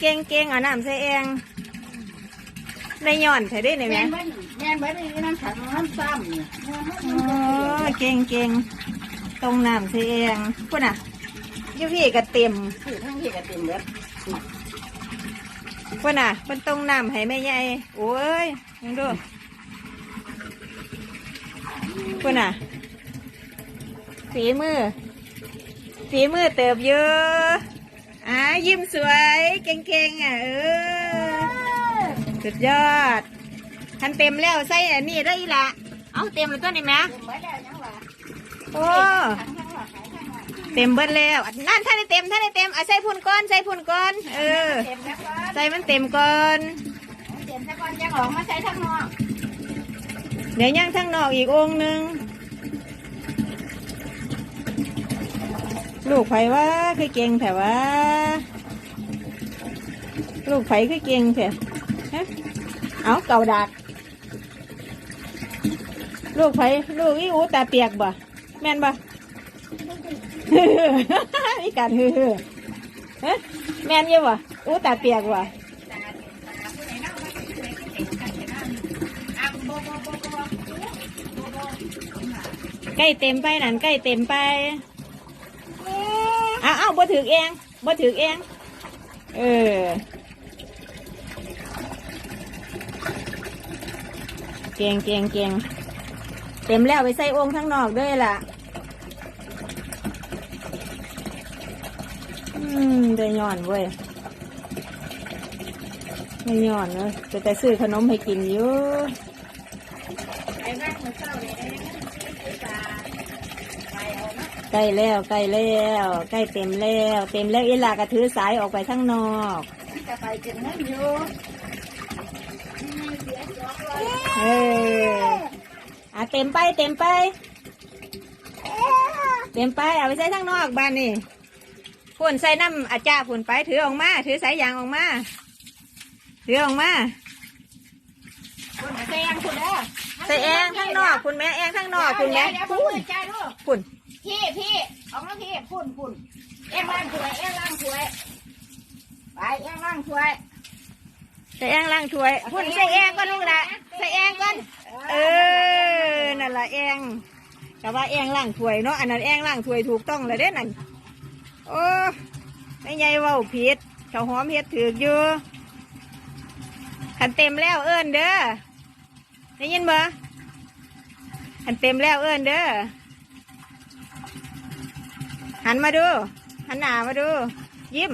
เก่งเก่งเอาน้ำใส่เองได้ย่อนใส่ได้ไหมแม่แม่นบ่แม่นบ่ได้นั่งขันน้ำซ้ำเนี่ยโอ้เก่งเก่งตรงน้ำใส่เองพุ่นอะอยูพี่ก็เต็มคือทั้งที่กระติ่มเบิดพุ่นอะเพิ่นตรงน้ำให้แม่ใหญ่โอ้ยยังดูพุ่นอะฝีมือฝีมือเติบเยอะอ่า ยิ้มสวยเก่งๆอะเออสุดยอดทันเต็มแล้วใส่อันนี้ได้ละเอาเต็มแล้วตัวนี้ไหมเต็มเบิดแล้วยังว่าโอ้เต็มเบิดแล้วนั่นท่านได้เต็มท่านได้เต็มเอาใส่พุ่นก้อนใส่พุ่นก้อนเออใส่มันเต็มก้อนเต็มแล้วก่อนจะออกมาใช้ทั้งนอกเดี๋ยวย่างทั้งนอกอีกองหนึ่งลูกไผว่าคือเก่งแต่ว่า ลูกไผคือเก่งแท้ฮะเอาเก่าดักลูกไผลูกอีอูตาเปียกบ่แม่นบ่มีการฮือฮือฮะแม่นยู่บ่อูตาเปียกบ่ตาเต็มตาผู้ใดเน่ามาผู้ใดก็เต็มกันเต็มนั่นอะโบโบโบโบโบโบใกล้เต็มไปนั่นใกล้เต็มไปเอาเอาบ่ถือเองบ่ถือเอง เออ เก่งเก่งเก่งเต็มแล้วไปใส่องค์ข้างนอกด้วยล่ะ อืมได้ย้อนเว้ยได้ย้อนเลยจะแต่ซื้อขนมให้กินอยู่ไอ้บ้านมันเศร้าเลยนะตาไปเอาเนะใกล้แล้วใกล้แล้วใกล้เต็มแล้ว เต็มแล้วอีลากระถือสายออกไปข้างนอกจะไปก็บเงินอยู่ เอออะเต็มไปเต็มไป เต็มไปเอาไปใส่ข้างนอกบ้านนี่พุ่นใส่น้ำอาจารย์พุ่นไปถือออกมาถือสายยางออกมาถือออกมาคนแซงคุณเด้อใส่แองข้างนอกคุณแม่แองข้างนอกคุณแม่พุ่นพุ่นพี่พี่ออกมาพี่พุ่นพุ่นเองล่างถวยเองล่างถวยไปเองล่างถวย ใส่แองล้างถ้วยพุ่นใส่แองก่อนลูกละใส่แองก่อน เออ นั่นละแองแต่ว่าแองล้างถ้วยเนาะ อันนั้นแองล้างถ้วยถูกต้องเลยเด้นั่น โอ้ไม่ใหญ่เว่าผิดเขาหอมเฮ็ดถือกอยู่ขันเต็มแล้วเอิ้นเด้อ ได้ยินบ่ขันเต็มแล้วเอิ้นเด้อ หันมาดู หันหน้ามาดู ยิ้ม